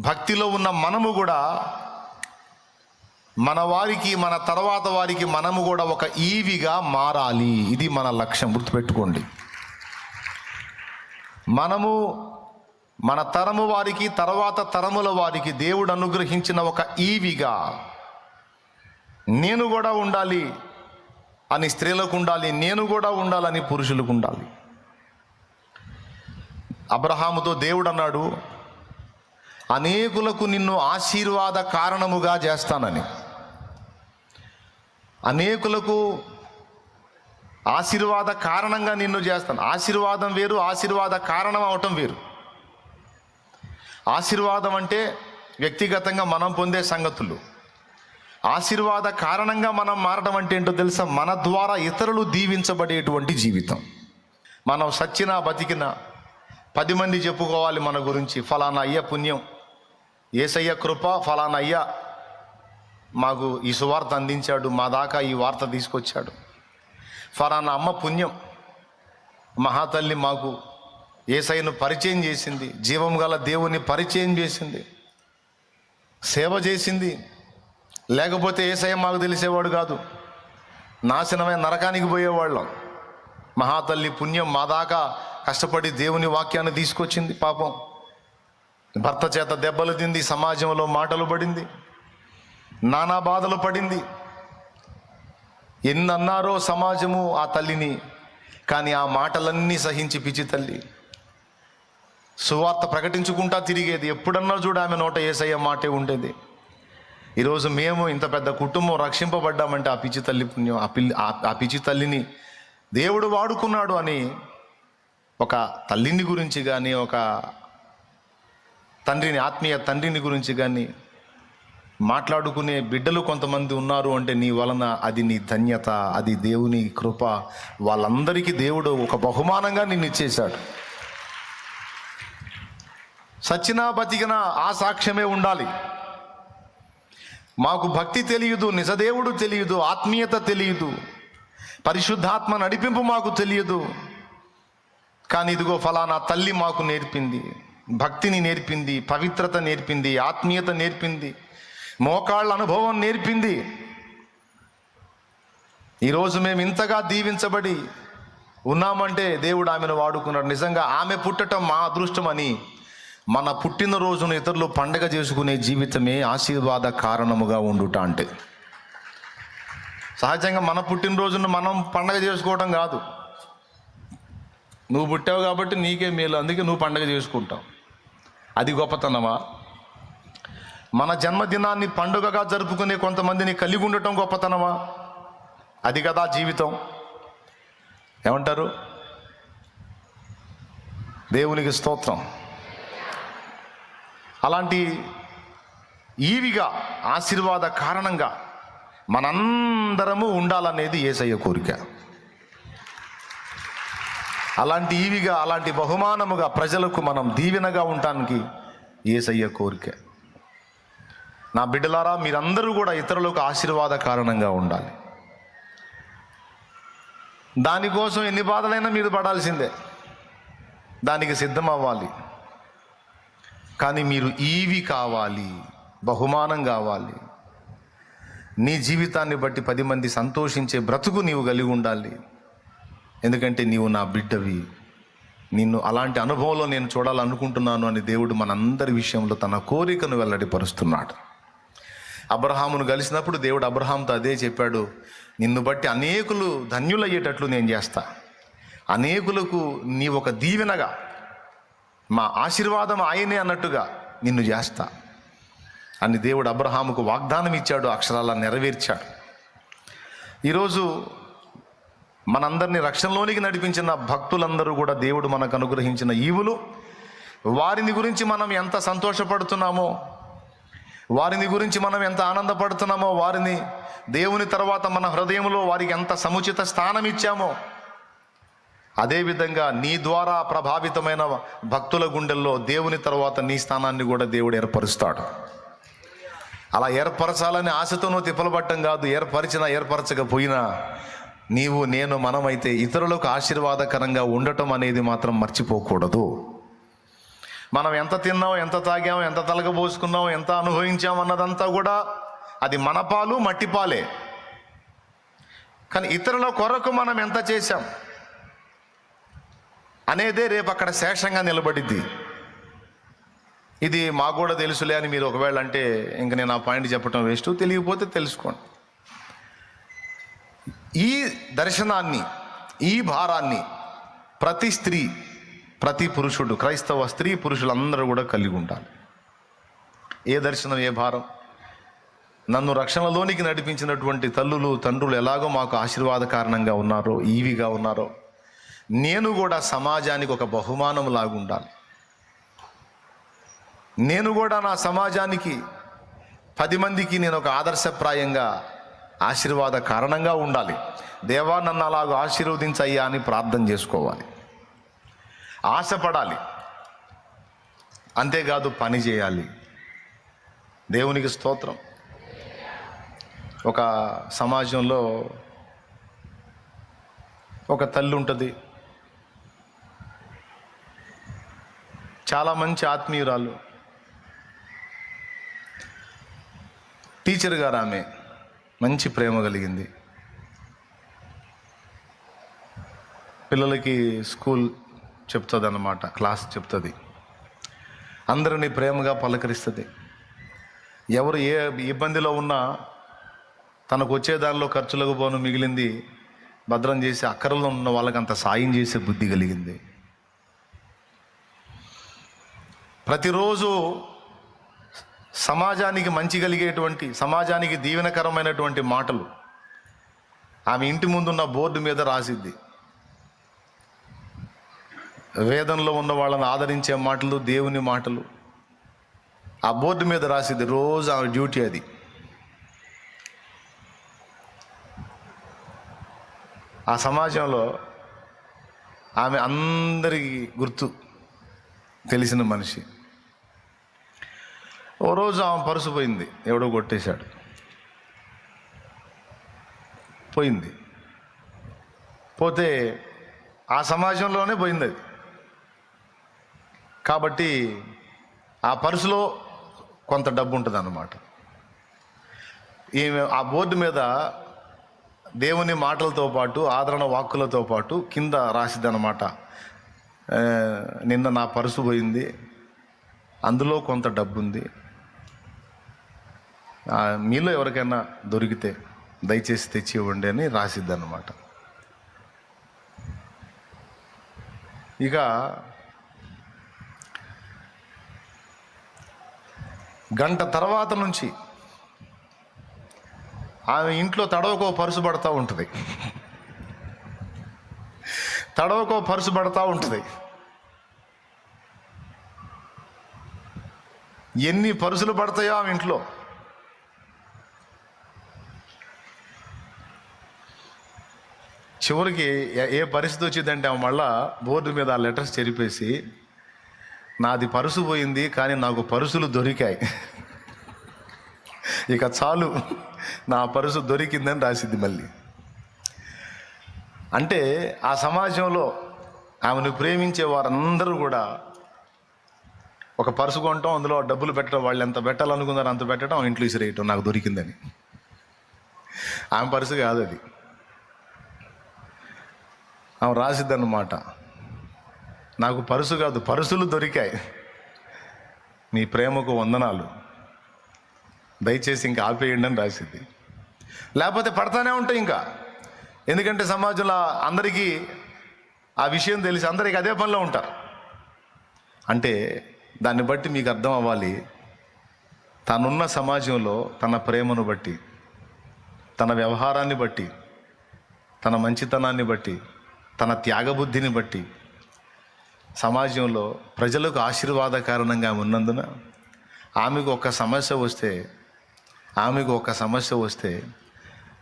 భక్తిలో ఉన్న మనము కూడా మన వారికి మన తర్వాత వారికి మనము కూడా ఒక ఈవిగా మారాలి. ఇది మన లక్ష్యం. గుర్తుపెట్టుకోండి. మనము మన తరము వారికి తర్వాత తరముల వారికి దేవుడు అనుగ్రహించిన ఒక ఈవిగా నేను కూడా ఉండాలి అని స్త్రీలకు ఉండాలి నేను కూడా ఉండాలని పురుషులకు ఉండాలి. అబ్రహాముతో దేవుడు అన్నాడు అనేకులకు నిన్ను ఆశీర్వాద కారణముగా చేస్తానని. అనేకులకు ఆశీర్వాద కారణంగా నిన్ను చేస్తాను. ఆశీర్వాదం వేరు ఆశీర్వాద కారణం అవటం వేరు. ఆశీర్వాదం అంటే వ్యక్తిగతంగా మనం పొందే సంగతులు. ఆశీర్వాద కారణంగా మనం మారడం అంటే ఏంటో తెలుసా? మన ద్వారా ఇతరులు దీవించబడేటువంటి జీవితం. మనం సచ్చినా బతికినా పది మంది చెప్పుకోవాలి మన గురించి. ఫలానా అయ్య పుణ్యం. ఏసయ్య కృప ఫలానా మాకు ఈ సువార్త అందించాడు మా దాకా ఈ వార్త తీసుకొచ్చాడు. ఫలానా అమ్మ పుణ్యం మహాతల్లి మాకు ఏసయ్యను పరిచయం చేసింది జీవం గల దేవుని పరిచయం చేసింది సేవ చేసింది. లేకపోతే ఏసయ్య మాకు తెలిసేవాడు కాదు నాశనమైన నరకానికి పోయేవాళ్ళం. మహాతల్లి పుణ్యం మా దాకా కష్టపడి దేవుని వాక్యాన్ని తీసుకొచ్చింది పాపం. భర్త చేత దెబ్బలు తింది సమాజంలో మాటలు పడింది నానా బాధలు పడింది. ఎన్నన్నారో సమాజము ఆ తల్లిని కానీ ఆ మాటలన్నీ సహించి పిచ్చి తల్లి. సువార్త ప్రకటించుకుంటా తిరిగేది ఎప్పుడన్నా చూడ ఆమె నోట ఏసయ్య మాటే ఉండేది. ఈరోజు మేము ఇంత పెద్ద కుటుంబం రక్షింపబడ్డామంటే ఆ పిచ్చి తల్లి పుణ్యం ఆ పిల్లి ఆ పిచ్చి తల్లిని దేవుడు వాడుకున్నాడు అని ఒక తల్లిని గురించి కానీ ఒక తండ్రిని ఆత్మీయ తండ్రిని గురించి కానీ మాట్లాడుకునే బిడ్డలు కొంతమంది ఉన్నారు అంటే నీ వలన అది నీ ధన్యత అది దేవుని కృప. వాళ్ళందరికీ దేవుడు ఒక బహుమానంగా నిన్ను ఇచ్చేశాడు. సచ్చినా బతికిన ఆ సాక్ష్యమే ఉండాలి. మాకు భక్తి తెలియదు నిజదేవుడు తెలియదు ఆత్మీయత తెలియదు పరిశుద్ధాత్మ నడిపింపు మాకు తెలియదు. కానీ ఇదిగో ఫలానా తల్లి మాకు నేర్పింది. భక్తిని నేర్పింది పవిత్రత నేర్పింది ఆత్మీయత నేర్పింది మోకాళ్ళ అనుభవం నేర్పింది. ఈరోజు మేము ఇంతగా దీవించబడి ఉన్నామంటే దేవుడు ఆమెను వాడుకున్నాడు. నిజంగా ఆమె పుట్టటం మా అదృష్టం అని మన పుట్టినరోజును ఇతరులు పండగ చేసుకునే జీవితమే ఆశీర్వాద కారణముగా ఉండుట అంటే. సహజంగా మన పుట్టినరోజును మనం పండగ చేసుకోవడం కాదు. నువ్వు పుట్టావు కాబట్టి నీకే మేలు అందుకే నువ్వు పండగ చేసుకుంటావు. అది గొప్పతనమా? మన జన్మదినాన్ని పండుగగా జరుపుకునే కొంతమందిని కలిగి ఉండటం గొప్పతనమా? అది కదా జీవితం. ఏమంటారు? దేవునికి స్తోత్రం. అలాంటి ఈవిగా ఆశీర్వాద కారణంగా మనందరము ఉండాలనేది ఏసయ్య కోరిక. అలాంటి ఈవిగా అలాంటి బహుమానముగా ప్రజలకు మనం దీవెనగా ఉండటానికి ఏసయ్య కోరిక. నా బిడ్డలారా మీరందరూ కూడా ఇతరులకు ఆశీర్వాద కారణంగా ఉండాలి. దానికోసం ఎన్ని బాధలైనా మీరు పడాల్సిందే. దానికి సిద్ధం అవ్వాలి కానీ మీరు ఈవి కావాలి బహుమానం కావాలి. నీ జీవితాన్ని బట్టి పది మంది సంతోషించే బ్రతుకు నీవు కలిగి ఉండాలి. ఎందుకంటే నీవు నా బిడ్డవి. నిన్ను అలాంటి అనుభవంలో నేను చూడాలనుకుంటున్నాను అని దేవుడు మనందరి విషయంలో తన కోరికను వెల్లడిపరుస్తున్నాడు. అబ్రహామును కలిసినప్పుడు దేవుడు అబ్రహాంతో అదే చెప్పాడు నిన్ను బట్టి అనేకులు ధన్యులయ్యేటట్లు నేను చేస్తా. అనేకులకు నీ ఒక దీవెనగా మా ఆశీర్వాదం ఆయనే అన్నట్టుగా నిన్ను చేస్తా. అని దేవుడు అబ్రహాముకు వాగ్దానం ఇచ్చాడు అక్షరాల నెరవేర్చాడు. ఈరోజు మనందరినీ రక్షణలోనికి నడిపించిన భక్తులందరూ కూడా దేవుడు మనకు అనుగ్రహించిన ఈవులు. వారిని గురించి మనం ఎంత సంతోషపడుతున్నామో వారిని గురించి మనం ఎంత ఆనందపడుతున్నామో వారిని దేవుని తర్వాత మన హృదయంలో వారికి ఎంత సముచిత స్థానం ఇచ్చామో అదేవిధంగా నీ ద్వారా ప్రభావితమైన భక్తుల గుండెల్లో దేవుని తర్వాత నీ స్థానాన్ని కూడా దేవుడు ఏర్పరుస్తాడు. అలా ఏర్పరచాలని ఆశతోనూ తిప్పలబట్టం కాదు ఏర్పరిచినా ఏర్పరచకపోయినా నీవు నేను మనమైతే ఇతరులకు ఆశీర్వాదకరంగా ఉండటం అనేది మాత్రం మర్చిపోకూడదు. మనం ఎంత తిన్నాం ఎంత తాగాం ఎంత తలగబోసుకున్నాం ఎంత అనుభవించాం అన్నదంతా కూడా అది మన పాలు మట్టి పాలే కానీ ఇతరుల కొరకు మనం ఎంత చేశాం అనేదే రేపు అక్కడ శేషంగా నిలబడిద్ది. ఇది మాకు కూడా తెలుసులే అని మీరు ఒకవేళ అంటే ఇంక నేను ఆ పాయింట్ చెప్పడం వేస్ట్. తెలియకపోతే తెలుసుకోండి. ఈ దర్శనాన్ని ఈ భారాన్ని ప్రతి స్త్రీ ప్రతి పురుషుడు క్రైస్తవ స్త్రీ పురుషులందరూ కూడా కలిగి ఉండాలి. ఏ దర్శనం ఏ భారం? నన్ను రక్షణలోనికి నడిపించినటువంటి తల్లులు తండ్రులు ఎలాగో మాకు ఆశీర్వాద కారణంగా ఉన్నారో ఈవిగా ఉన్నారో నేను కూడా సమాజానికి ఒక బహుమానం లాగుండాలి నేను కూడా నా సమాజానికి పది మందికి నేను ఒక ఆదర్శప్రాయంగా ఆశీర్వాద కారణంగా ఉండాలి. దేవా నన్ను అలాగ ఆశీర్వదించయ్యా అని ప్రార్థన చేసుకోవాలి. ఆశపడాలి. అంతేకాదు పని చేయాలి. దేవునికి స్తోత్రం. ఒక సమాజంలో ఒక తల్లి ఉంటుంది. చాలా మంచి ఆత్మీయురాలు. టీచర్ గారు ఆమె. మంచి ప్రేమ కలిగింది. పిల్లలకి స్కూల్ చెప్తుంది అన్నమాట క్లాస్ చెప్తుంది. అందరినీ ప్రేమగా పలకరిస్తుంది. ఎవరు ఏ ఇబ్బందిలో ఉన్నా తనకు వచ్చే దానిలో ఖర్చులకు పోను మిగిలింది భద్రం చేసి అక్కరలో ఉన్న వాళ్ళకి అంత సాయం చేసే బుద్ధి కలిగింది. ప్రతిరోజు సమాజానికి మంచి కలిగేటువంటి సమాజానికి దీవెనకరమైనటువంటి మాటలు ఆమె ఇంటి ముందున్న బోర్డు మీద రాసిద్ది. వేదంలో ఉన్న వాళ్ళని ఆదరించే మాటలు దేవుని మాటలు ఆ బోర్డు మీద రాసిద్ది. రోజు ఆమె డ్యూటీ అది. ఆ సమాజంలో ఆమె అందరికీ గుర్తు తెలిసిన మనిషి. ఓ రోజు ఆమె పరుసు పోయింది. ఎవడో కొట్టేశాడు. పోయింది. పోతే ఆ సమాజంలోనే పోయింది అది. కాబట్టి ఆ పర్సులో కొంత డబ్బు ఉంటుంది అన్నమాట ఈమె ఆ బోర్డు మీద దేవుని మాటలతో పాటు ఆదరణ వాక్కులతో పాటు కింద రాసింది అనమాట నిన్న నా పరుసు పోయింది. అందులో కొంత డబ్బు ఉంది మీలో ఎవరికైనా దొరికితే దయచేసి తెచ్చి ఇవ్వండి అని రాసిద్ది అనమాట ఇక గంట తర్వాత నుంచి ఆమె ఇంట్లో తడవకో పరుసు పడతా ఉంటుంది. తడవకో పరుసు పడతా ఉంటుంది. ఎన్ని పరుసులు పడతాయో ఆమె ఇంట్లో చివరికి ఏ- ఏ పరిస్థితి వచ్చిందంటే ఆమె మళ్ళా బోర్డు మీద ఆ లెటర్స్ చెరిపేసి నాది పరుసు పోయింది కానీ నాకు పరుసులు దొరికాయి. ఇక చాలు నా పరుసు దొరికిందని రాసిద్ది మళ్ళీ. అంటే ఆ సమాజంలో ఆమెను ప్రేమించే వారందరూ కూడా ఒక పరుసు కొనటం అందులో డబ్బులు పెట్టడం వాళ్ళు ఎంత పెట్టాలనుకున్నారో అంత పెట్టడం ఇంట్లో ఇసిరేయటం నాకు దొరికిందని. ఆమె పరుసు కాదు అది. ఆమె రాసిద్దన్నమాట. నాకు పరుసు కాదు పరుసులు దొరికాయి. మీ ప్రేమకు వందనాలు. దయచేసి ఇంకా ఆపేయండి అని రాసింది లేకపోతే పడతానే ఉంటాయి ఇంకా. ఎందుకంటే సమాజంలో అందరికీ ఆ విషయం తెలిసి అందరికి అదే పనిలో ఉంటారు అంటే దాన్ని బట్టి మీకు అర్థం అవ్వాలి. తనున్న సమాజంలో తన ప్రేమను బట్టి తన వ్యవహారాన్ని బట్టి తన మంచితనాన్ని బట్టి తన త్యాగబుద్ధిని బట్టి సమాజంలో ప్రజలకు ఆశీర్వాద కారణంగా ఉన్నందున ఆమెకు ఒక సమస్య వస్తే ఆమెకు ఒక సమస్య వస్తే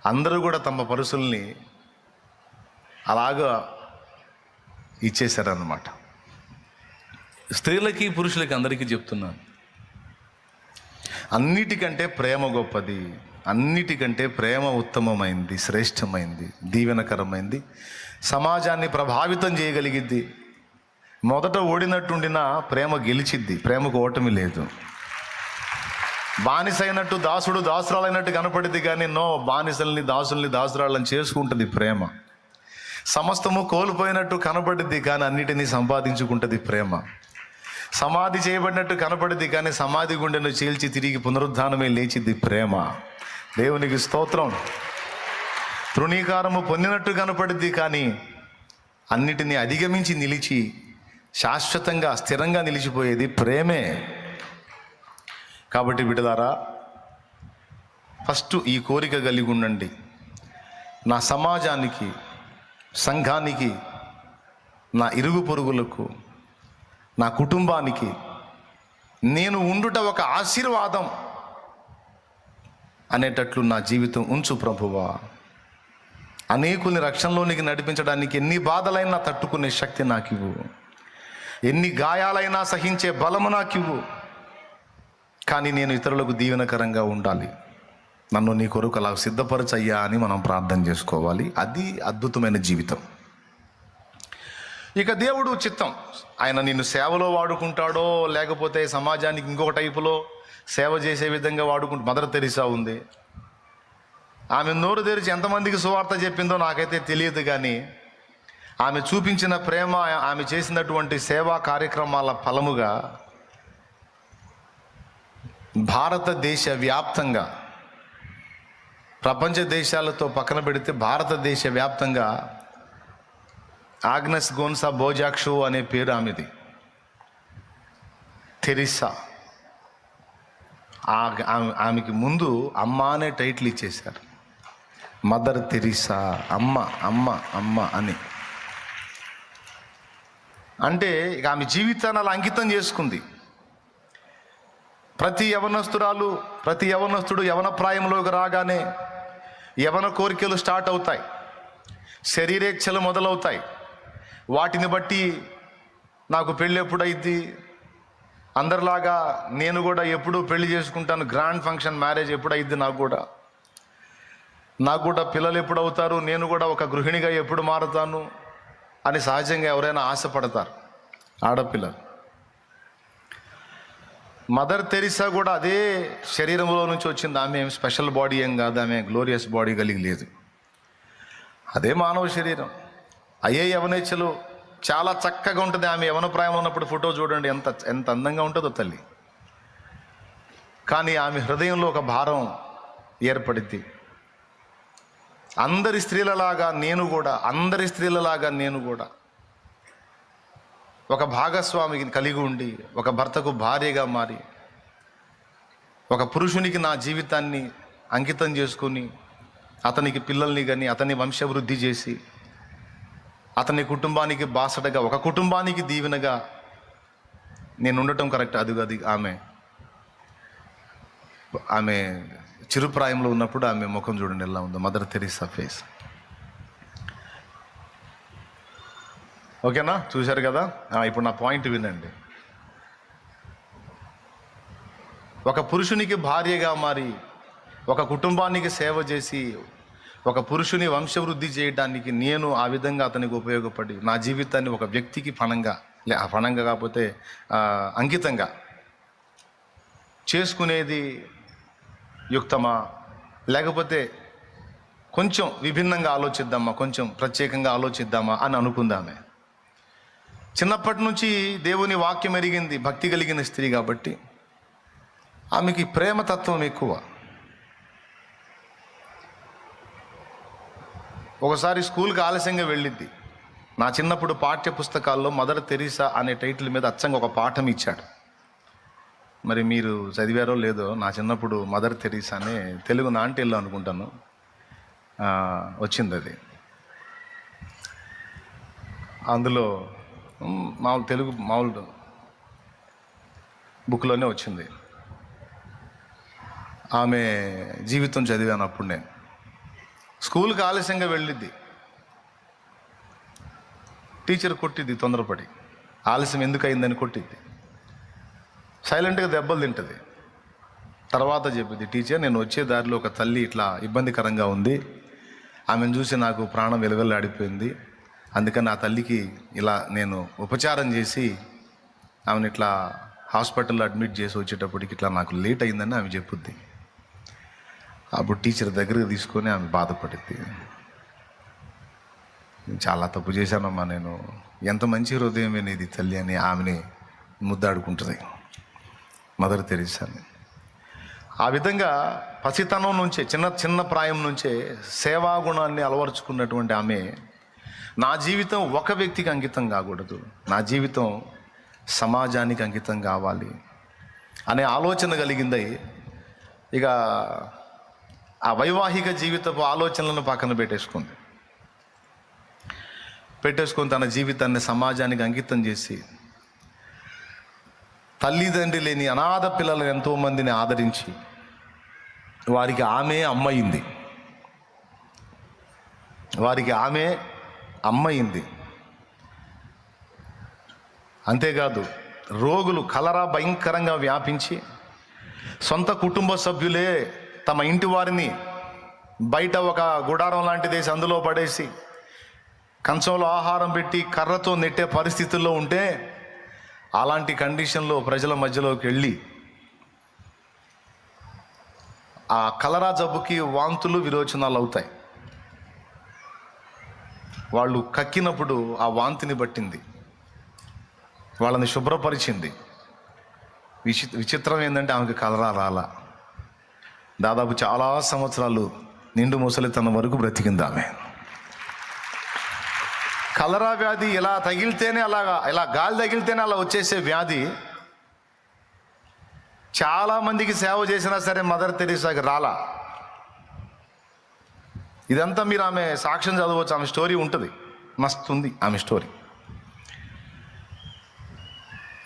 అందరూ కూడా తమ పరుసుల్ని అలాగా ఇచ్చేశారన్నమాట. స్త్రీలకి పురుషులకి అందరికీ చెప్తున్నాను. అన్నిటికంటే ప్రేమ గొప్పది అన్నిటికంటే ప్రేమ ఉత్తమమైంది శ్రేష్టమైంది దీవెనకరమైంది సమాజాన్ని ప్రభావితం చేయగలిగిద్ది. మొదట ఓడినట్టుండిన ప్రేమ గెలిచిద్ది. ప్రేమకు ఓటమి లేదు. బానిస అయినట్టు దాసుడు దాసురాలైనట్టు కనపడింది కానీ నో బానిసల్ని దాసుల్ని దాసురాళ్ళని చేసుకుంటుంది ప్రేమ. సమస్తము కోల్పోయినట్టు కనపడిద్ది కానీ అన్నిటినీ సంపాదించుకుంటుంది ప్రేమ. సమాధి చేయబడినట్టు కనపడిద్ది కానీ సమాధి గుండెను చీల్చి తిరిగి పునరుద్ధానమే లేచిద్ది ప్రేమ. దేవునికి స్తోత్రం. తృణీకారము పొందినట్టు కనపడింది కానీ అన్నిటినీ అధిగమించి నిలిచి శాశ్వతంగా స్థిరంగా నిలిచిపోయేది ప్రేమే. కాబట్టి బిడ్డలారా ఫస్ట్ ఈ కోరిక కలిగి ఉండండి. నా సమాజానికి సంఘానికి నా ఇరుగు పొరుగులకు నా కుటుంబానికి నేను ఉండుట ఒక ఆశీర్వాదం అనేటట్లు నా జీవితం ఉంచు ప్రభువా. అనేకుల్ని రక్షణలోనికి నడిపించడానికి ఎన్ని బాధలైనా తట్టుకునే శక్తి నాకు ఇవ్వు ఎన్ని గాయాలైనా సహించే బలము నాకు ఇవ్వు కానీ నేను ఇతరులకు దీవెనకరంగా ఉండాలి. నన్ను నీ కొరకు అలా సిద్ధపరచయ్యా అని మనం ప్రార్థన చేసుకోవాలి. అది అద్భుతమైన జీవితం. ఇక దేవుడు చిత్తం. ఆయన నిన్ను సేవలో వాడుకుంటాడో లేకపోతే సమాజానికి ఇంకొక టైపులో సేవ చేసే విధంగా వాడుకుంటూ మదర్ తెరిసా ఉంది. ఆమె నోరు తెరిచి ఎంతమందికి సువార్త చెప్పిందో నాకైతే తెలియదు కానీ ఆమె చూపించిన ప్రేమ ఆమె చేసినటువంటి సేవా కార్యక్రమాల ఫలముగా భారతదేశ వ్యాప్తంగా ప్రపంచ దేశాలతో పక్కన పెడితే భారతదేశ వ్యాప్తంగా ఆగ్నస్ గోన్సా బోజాక్షు అనే పేరు ఆమెది. తెరిసా. ఆ- ఆమె ఆమెకి ముందు అమ్మ అనే టైటిల్ ఇచ్చేశారు. మదర్ తెరిసా అమ్మ అమ్మ అమ్మ అని. అంటే ఇక ఆమె జీవితాన్ని అలా అంకితం చేసుకుంది. ప్రతి యవనస్తురాలు ప్రతి యవనస్తుడు యవన ప్రాయంలోకి రాగానే యవన కోరికలు స్టార్ట్ అవుతాయి. శరీరేచ్ఛలు మొదలవుతాయి. వాటిని బట్టి నాకు పెళ్ళి ఎప్పుడైద్ది? అందరిలాగా నేను కూడా ఎప్పుడు పెళ్ళి చేసుకుంటాను. గ్రాండ్ ఫంక్షన్ మ్యారేజ్ ఎప్పుడైద్ది నాకు కూడా? నాకు కూడా పిల్లలు ఎప్పుడు అవుతారు? నేను కూడా ఒక గృహిణిగా ఎప్పుడు మారుతాను? అని సహజంగా ఎవరైనా ఆశపడతారు. ఆడపిల్లలు. మదర్ తెరిసా కూడా అదే శరీరంలో నుంచి వచ్చింది. ఆమె ఏం స్పెషల్ బాడీ ఏం కాదు. ఆమె గ్లోరియస్ బాడీ కలిగి లేదు. అదే మానవ శరీరం. అయ్యే యవనేచ్ఛలు చాలా చక్కగా ఉంటుంది. ఆమె యవన ప్రాయంలో ఉన్నప్పుడు ఫోటో చూడండి. ఎంత ఎంత అందంగా ఉంటుందో తల్లి. కానీ ఆమె హృదయంలో ఒక భారం ఏర్పడింది. అందరి స్త్రీలలాగా నేను కూడా అందరి స్త్రీలలాగా నేను కూడా. ఒక భాగస్వామిని కలిగి ఉండి ఒక భర్తకు భార్యగా మారి ఒక పురుషునికి నా జీవితాన్ని అంకితం చేసుకుని అతనికి పిల్లల్ని కానీ అతని వంశవృద్ధి చేసి అతని కుటుంబానికి బాసటగా ఒక కుటుంబానికి దీవెనగా నేను ఉండటం కరెక్ట్ అది అది ఆమె. ఆమె చిరుప్రాయంలో ఉన్నప్పుడు ఆమె ముఖం చూడండి ఎలా ఉందో. మదర్ తెరీసా ఫేస్ ఓకేనా? చూశారు కదా? ఇప్పుడు నా పాయింట్ వినండి. ఒక పురుషునికి భార్యగా మారి ఒక కుటుంబానికి సేవ చేసి ఒక పురుషుని వంశవృద్ధి చేయడానికి నేను ఆ విధంగా అతనికి ఉపయోగపడి నా జీవితాన్ని ఒక వ్యక్తికి పణంగా లే ఆ పణంగా కాకపోతే అంకితంగా చేసుకునేది యుక్తమా? లేకపోతే కొంచెం విభిన్నంగా ఆలోచిద్దామా? కొంచెం ప్రత్యేకంగా ఆలోచిద్దామా అని అనుకుందామే. చిన్నప్పటి నుంచి దేవుని వాక్యం ఎరిగింది భక్తి కలిగిన స్త్రీ కాబట్టి. ఆమెకి ప్రేమ తత్వం ఎక్కువ. ఒకసారి స్కూల్కి ఆలస్యంగా వెళ్ళిద్ది. నా చిన్నప్పుడు పాఠ్య పుస్తకాల్లో మదర్ తెరీసా అనే టైటిల్ మీద అచ్చంగా ఒక పాఠం ఇచ్చాడు. మరి మీరు చదివారో లేదో నా చిన్నప్పుడు మదర్ తెరీసా అని తెలుగు నాంటిల్లో అనుకుంటాను. వచ్చింది అది అందులో మామూలు తెలుగు మామూలు బుక్లోనే వచ్చింది. ఆమె జీవితం చదివాను అప్పుడు. నేను స్కూల్కి ఆలస్యంగా వెళ్ళిద్ది. టీచర్ కొట్టిద్ది తొందరపడి. ఆలస్యం ఎందుకు అయిందని కొట్టిద్ది. సైలెంట్గా దెబ్బలు తింటుంది. తర్వాత చెప్పింది టీచర్ నేను వచ్చే దారిలో ఒక తల్లి ఇట్లా ఇబ్బందికరంగా ఉంది. ఆమెను చూసి నాకు ప్రాణం వెలువెల్లాడిపోయింది. అందుకని ఆ తల్లికి ఇలా నేను ఉపచారం చేసి ఆమెను ఇట్లా హాస్పిటల్లో అడ్మిట్ చేసి వచ్చేటప్పటికి ఇట్లా నాకు లేట్ అయిందని ఆమె చెప్పుద్ది. అప్పుడు టీచర్ దగ్గరకు తీసుకొని ఆమె బాధపడింది. నేను చాలా తప్పు చేశానమ్మా నేను ఎంత మంచి హృదయం అనేది తల్లి అని ఆమెని ముద్దాడుకుంటుంది. మదర్ తెరీసాని. ఆ విధంగా పసితనం నుంచే చిన్న చిన్న ప్రాయం నుంచే సేవా గుణాన్ని అలవరుచుకున్నటువంటి ఆమె నా జీవితం ఒక వ్యక్తికి అంకితం కాకూడదు. నా జీవితం సమాజానికి అంకితం కావాలి అనే ఆలోచన కలిగింది ఇక ఆ వైవాహిక జీవితపు ఆలోచనలను పక్కన పెట్టేసుకుంది. పెట్టేసుకొని తన జీవితాన్ని సమాజానికి అంకితం చేసి తల్లిదండ్రి లేని అనాథ పిల్లలను ఎంతోమందిని ఆదరించి వారికి ఆమె అమ్మయింది వారికి ఆమె అమ్మయింది అంతేకాదు రోగులు కలరా భయంకరంగా వ్యాపించి సొంత కుటుంబ సభ్యులే తమ ఇంటి వారిని బయట ఒక గుడారం లాంటిదేసి అందులో పడేసి కంచంలో ఆహారం పెట్టి కర్రతో నెట్టే పరిస్థితుల్లో ఉంటే అలాంటి కండిషన్లో ప్రజల మధ్యలోకి వెళ్ళి ఆ కలరా జబ్బుకి వాంతులు విరోచనాలు అవుతాయి. వాళ్ళు కక్కినప్పుడు ఆ వాంతిని పట్టింది. వాళ్ళని శుభ్రపరిచింది. విచి విచిత్రం ఏంటంటే ఆమెకి కలరా రాల. దాదాపు చాలా సంవత్సరాలు నిండు ముసలితనం వరకు బ్రతికింది ఆమె. కలరా వ్యాధి ఇలా తగిలితేనే అలాగా ఇలా గాలి తగిలితేనే అలా వచ్చేసే వ్యాధి. చాలా మందికి సేవ చేసినా సరే మదర్ తెరీసాకి రాలా. ఇదంతా మీరు ఆమె సాక్ష్యం చదవచ్చు ఆమె స్టోరీ ఉంటుంది. మస్తు ఉంది ఆమె స్టోరీ.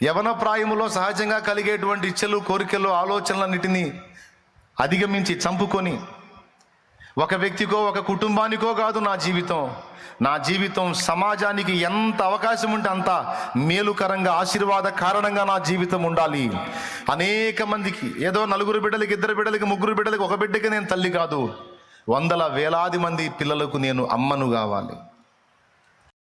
యవన ప్రాయములో సహజంగా కలిగేటువంటి ఇచ్చలు కోరికలు ఆలోచనలన్నిటినీ అధిగమించి చంపుకొని ఒక వ్యక్తికో ఒక కుటుంబానికో కాదు నా జీవితం. నా జీవితం సమాజానికి ఎంత అవకాశం ఉంటే అంత మేలుకరంగా ఆశీర్వాద కారణంగా నా జీవితం ఉండాలి. అనేక మందికి ఏదో నలుగురు బిడ్డలకి ఇద్దరు బిడ్డలకి ముగ్గురు బిడ్డలకి ఒక బిడ్డకి నేను తల్లి కాదు. వందల వేలాది మంది పిల్లలకు నేను అమ్మను కావాలి.